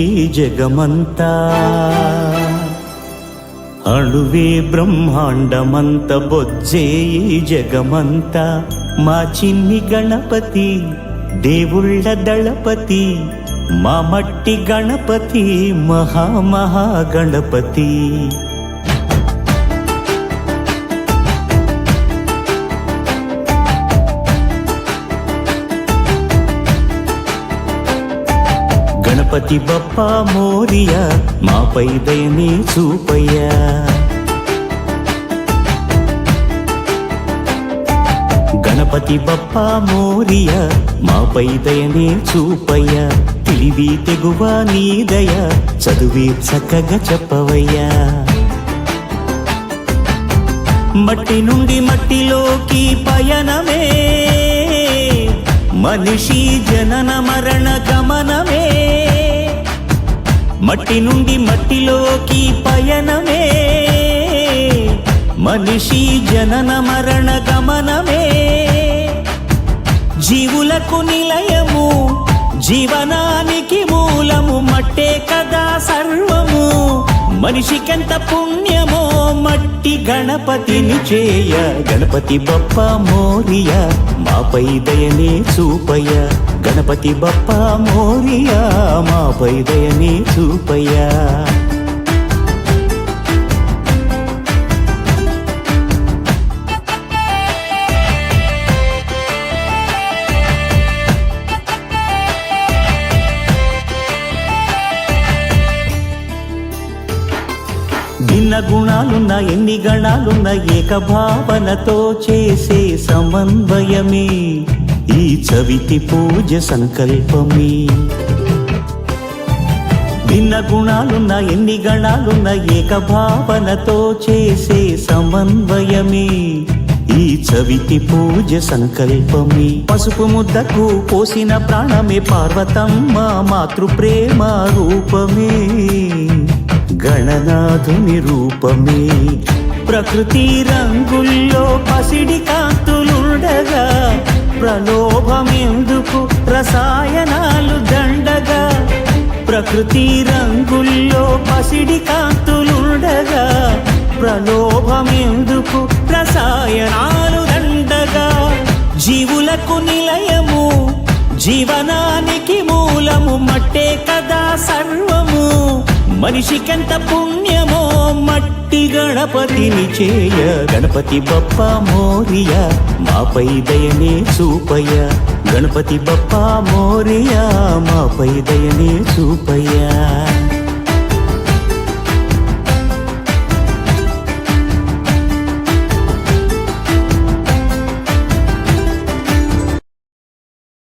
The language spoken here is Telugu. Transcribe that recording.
ఈ జగమంతా అణువే బ్రహ్మాండమంత బొజ్జే ఈ జగమంతా మా చిన్ని గణపతి దేవుళ్ళ దళపతి మా మట్టి గణపతి మహామహా గణపతి. గణపతి బప్ప మోరియ మాపై దయని చూపయ్యా. గణపతి బప్ప మోరియ మాపై దయని చూపయ్యా. తెలివి తెగువ నీదయ చదువి చక్కగా చెప్పవయ్యా. మట్టి నుండి మట్టిలోకి పయనమే మనిషి జనన మరణ గమనమే. మట్టి నుండి మట్టిలోకి పయనమే. మనిషి జనన మరణ గమనమే. జీవులకు నిలయము జీవనానికి మూలము మట్టే కదా సర్వము. మనిషికెంత పుణ్యమో మట్టి గణపతిని చేయ. గణపతి బప్ప మోరియా. మాపై దయనే చూపయ్య. గణపతి బప్ప మోరియా మాపై దయనే చూపయ్యా. భిన్న గుణాలున్న ఎన్ని గణాలున్న ఏకభావనతో చేసే సమన్వయమే. ఈ చవితి పూజ సంకల్పమే. భిన్న గుణాలున్న ఎన్ని గణాలున్న ఏకభావనతో చేసే సమన్వయమే. ఈ చవితి పూజ సంకల్పమే. పసుపు ముద్దకు పోసిన ప్రాణమే పార్వతమ్మ మాతృప్రేమ రూపమే. గణనాథుని రూపమే. ప్రకృతి రంగుల్లో పసిడి కాంతులుండగా ప్రలోభమెందుకు రసాయనాలు దండగా. ప్రకృతి రంగుల్లో పసిడి కాంతులుండగా ప్రలోభమెందుకు రసాయనాలు దండగా. జీవులకు నిలయము జీవనానికి మూలము మట్టే కదా సర్వము. మనిషికెంత పుణ్యమో మట్టి గణపతిని చేయ. గణపతి బప్ప మోరియ మాపై దయనే చూపయ్య. గణపతి బప్ప మోరియ మాపై దయనే చూపయ్యా.